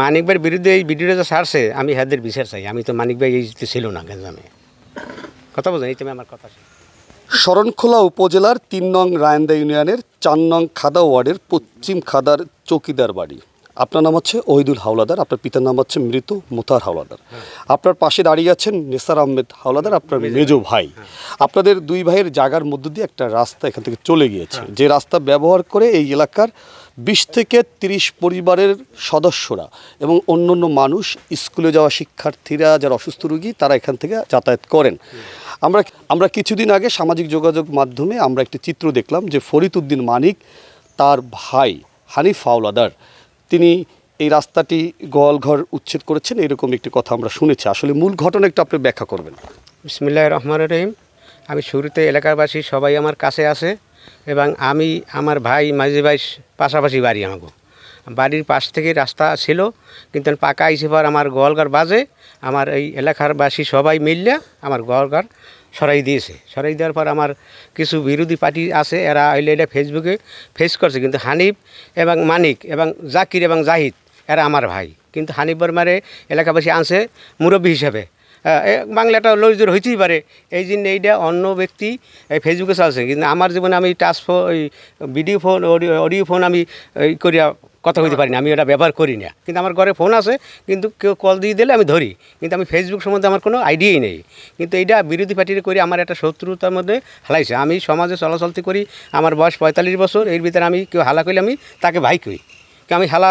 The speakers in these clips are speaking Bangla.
মানিক ভাইয়ের বিরুদ্ধে এই ভিডিওটা যে ছাড়ছে আমি হাদের বিচার চাই। আমি তো মানিক ভাই এই ছিল না গেঞ্জামে। কথা বোঝেন এই তুমি আমার কথা। শরণখোলা উপজেলার তিন নং রায়ন্দা ইউনিয়নের চার নং খাদা ওয়ার্ডের পশ্চিম খাদার চৌকিদার বাড়ি। আপনার নাম হচ্ছে ওহিদুল হাওলাদার আপনার পিতার নাম হচ্ছে মৃত মুতার হাওলাদার। আপনার পাশে দাঁড়িয়ে আছেন নেসার আহমেদ হাওলাদার আপনার মেজো ভাই। আপনাদের দুই ভাইয়ের জাগার মধ্য দিয়ে একটা রাস্তা এখান থেকে চলে গিয়েছে। যে রাস্তা ব্যবহার করে এই এলাকার বিশ থেকে তিরিশ পরিবারের সদস্যরা এবং অন্য অন্য মানুষ স্কুলে যাওয়া শিক্ষার্থীরা, যারা অসুস্থ রোগী, তারা এখান থেকে যাতায়াত করেন। আমরা আমরা কিছুদিন আগে সামাজিক যোগাযোগ মাধ্যমে আমরা একটি চিত্র দেখলাম যে ফরিদ উদ্দিন মানিক তার ভাই হানিফ ফাওলাদার তিনি এই রাস্তাটি গোয়ালঘর উচ্ছেদ করেছেন। এরকম একটি কথা আমরা শুনেছি। আসলে মূল ঘটনা একটু আপনি ব্যাখ্যা করবেন। বিসমিল্লাহ রহমান রহিম। আমি শুরুতে এলাকাবাসী সবাই আমার কাছে আছে। এবং আমি আমার ভাই মাঝি ভাই পাশাপাশি বাড়ি আমাকে বাড়ির পাশ থেকে রাস্তা ছিল, কিন্তু পাকা পর আমার গোয়ালঘর বাজে, আমার এই এলাকার বাসী সবাই মিললে আমার গোয়ালঘর সরাই দিয়েছে। সরাই দেওয়ার পর আমার কিছু বিরোধী পার্টি আছে, এরা আইলে এটা ফেসবুকে ফেস করছে, কিন্তু হানিফ এবং মানিক এবং জাকির এবং জাহিদ, এরা আমার ভাই। কিন্তু হানিফ বর্মারে এলাকাবাসী আনছে মুরব্বী হিসাবে। বাংলাটা লজ্জর হইতেই পারে। এই জন্য এইটা অন্য ব্যক্তি, এই ফেসবুকে চালছে কিন্তু আমার জীবনে আমি টাচ ফোন ওই ভিডিও ফোন অডিও ফোন আমি, এই করিয়া কথা কইতে পারি না। আমি ওটা ব্যবহার করি না। কিন্তু আমার ঘরে ফোন আছে, কিন্তু কেউ কল দিয়ে দিলে আমি ধরি। কিন্তু আমি ফেসবুক সম্বন্ধে আমার কোনো আইডিয়াই নেই। কিন্তু এইটা বিরোধী পার্টির করে আমার একটা শত্রুতার মধ্যে হালাইছে। আমি সমাজে চলাচলতি করি, আমার বয়স পঁয়তাল্লিশ বছর, এর ভিতরে আমি কেউ হালা করলে আমি তাকে ভাই কই। আমি হালা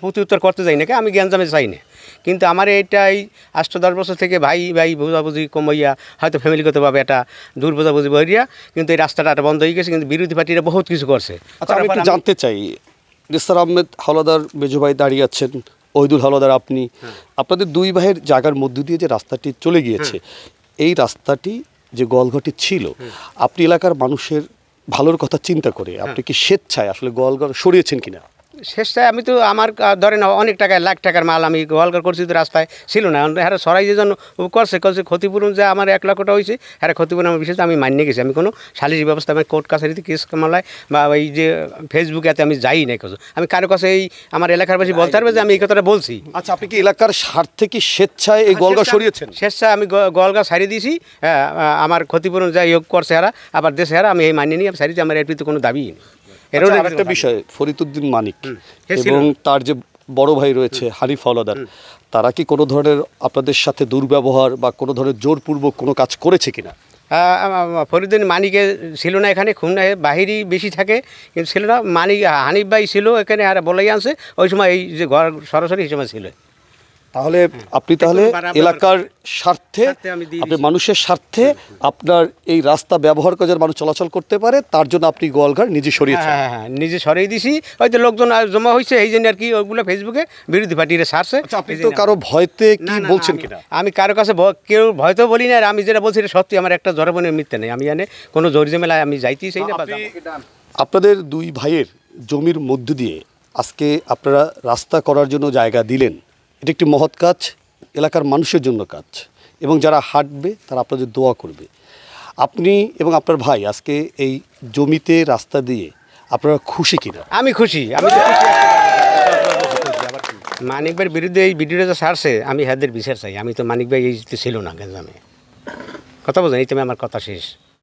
প্রতি উত্তর করতে যাই না আমি জ্ঞানজামে চাই না। কিন্তু আমার এইটাই আষ্ট দশ বছর থেকে ভাই ভাই বোঝাবুঝি কমাইয়া হয়তো ফ্যামিলিগতভাবে একটা দূর বোঝাবুঝি বইয়া কিন্তু এই রাস্তাটা একটা বন্ধ হয়ে গেছে কিন্তু বিরোধী পার্টিরা বহুত কিছু করছে। আচ্ছা আমি একটু জানতে চাই নিসার আহমেদ হাওলাদার মেজো ভাই দাঁড়িয়ে আছেন ওহিদুল হাওলাদার আপনি। আপনাদের দুই ভাইয়ের জায়গার মধ্য দিয়ে যে রাস্তাটি চলে গিয়েছে এই রাস্তাটি যে গোয়ালঘরটি ছিল আপনি এলাকার মানুষের ভালোর কথা চিন্তা করে আপনি কি স্বেচ্ছায় আসলে গোয়ালঘর সরিয়েছেন কিনা? শেষটায় আমি তো আমার ধরেন অনেক টাকায় লাখ টাকার মাল আমি গোয়ালঘর করছি তো রাস্তায় ছিল না। হ্যাঁ সরাই যে জন্য করছে করছে ক্ষতিপূরণ যে আমার এক লাখ টাকা হয়েছে হ্যাঁ ক্ষতিপূরণ আমার বিশেষ আমি মানিয়ে গেছি। আমি কোনো সালিসি ব্যবস্থা আমি কোর্ট কাছারিতে কেস মামলায় বা এই যে ফেসবুকে এতে আমি যাই নাই কিছু আমি কারও কাছে এই আমার এলাকার বাসী বলতে পারবে যে আমি এই কথাটা বলছি। আচ্ছা আপনি কি এলাকার স্বার্থে কি স্বেচ্ছায় এই গোয়ালঘর সরিয়েছেন? শেষটা আমি গোয়ালগা সারিয়ে দিয়েছি। হ্যাঁ আমার ক্ষতিপূরণ যাই হোক করছে হারা আবার দেশে হারা আমি এই মানিয়ে নিয়ে আমি সারিতে আমার এর কোনো দাবি নেই। আচ্ছা, আরেকটা বিষয় ফরিদুদ্দিন মানিক? এবং তার যে বড় ভাই রয়েছে হানিফ হাওলাদার তারা কি কোনো ধরনের আপনাদের সাথে দুর্ব্যবহার বা কোনো ধরনের জোরপূর্বক কোনো কাজ করেছে কিনা? ফরিদিন মানিকে ছিল না এখানে খুলনায় বাহিরই বেশি থাকে কিন্তু ছিল না মানিক হানিফ ভাই ছিল এখানে আর বলাই আনছে ওই সময় এই যে ঘর সরাসরি সময় ছিল। তাহলে আপনি তাহলে এলাকার স্বার্থে আপনি মানুষের স্বার্থে আপনার এই রাস্তা ব্যবহার করে যেন মানুষ চলাচল করতে পারে তার জন্য আপনি গোয়ালঘর নিজে সরিয়েছেন হ্যাঁ হ্যাঁ নিজে সরিয়ে দিছি হয়তো লোকজন আর জমা হয়েছে এই জন্য আর কি ওইগুলো ফেসবুকে বিরোধী পার্টিরা সারছে। আচ্ছা আপনি তো কারও ভয়তে কি বলছেন আমি- কিনা? আমি কারও কাছে কেউ ভয় তো বলি না আর আমি যেটা বলছি এটা সত্যি আমার একটা জড়বনের মিথ্যে নেই। আমি জানি কোনো জোর জমেলায় আমি যাইতেই সেই না আপনাদের দুই ভাইয়ের জমির মধ্য দিয়ে আজকে আপনারা রাস্তা করার জন্য জায়গা দিলেন। এটা একটি মহৎ কাজ, এলাকার মানুষের জন্য কাজ। এবং যারা হাঁটবে, তারা আপনাদের দোয়া করবে। আপনি এবং আপনার ভাই আজকে এই জমিতে রাস্তা দিয়ে আপনারা খুশি কিনা? আমি খুশি, আমি মানিক ভাইয়ের বিরুদ্ধে এই ভিডিওটা ছাড়ছে, আমি হাদের বিচার চাই। আমি তো মানিক ভাই এই ছিল না গেঞ্জামে। কথা বোঝেন এই তুমি আমার কথা শেষ।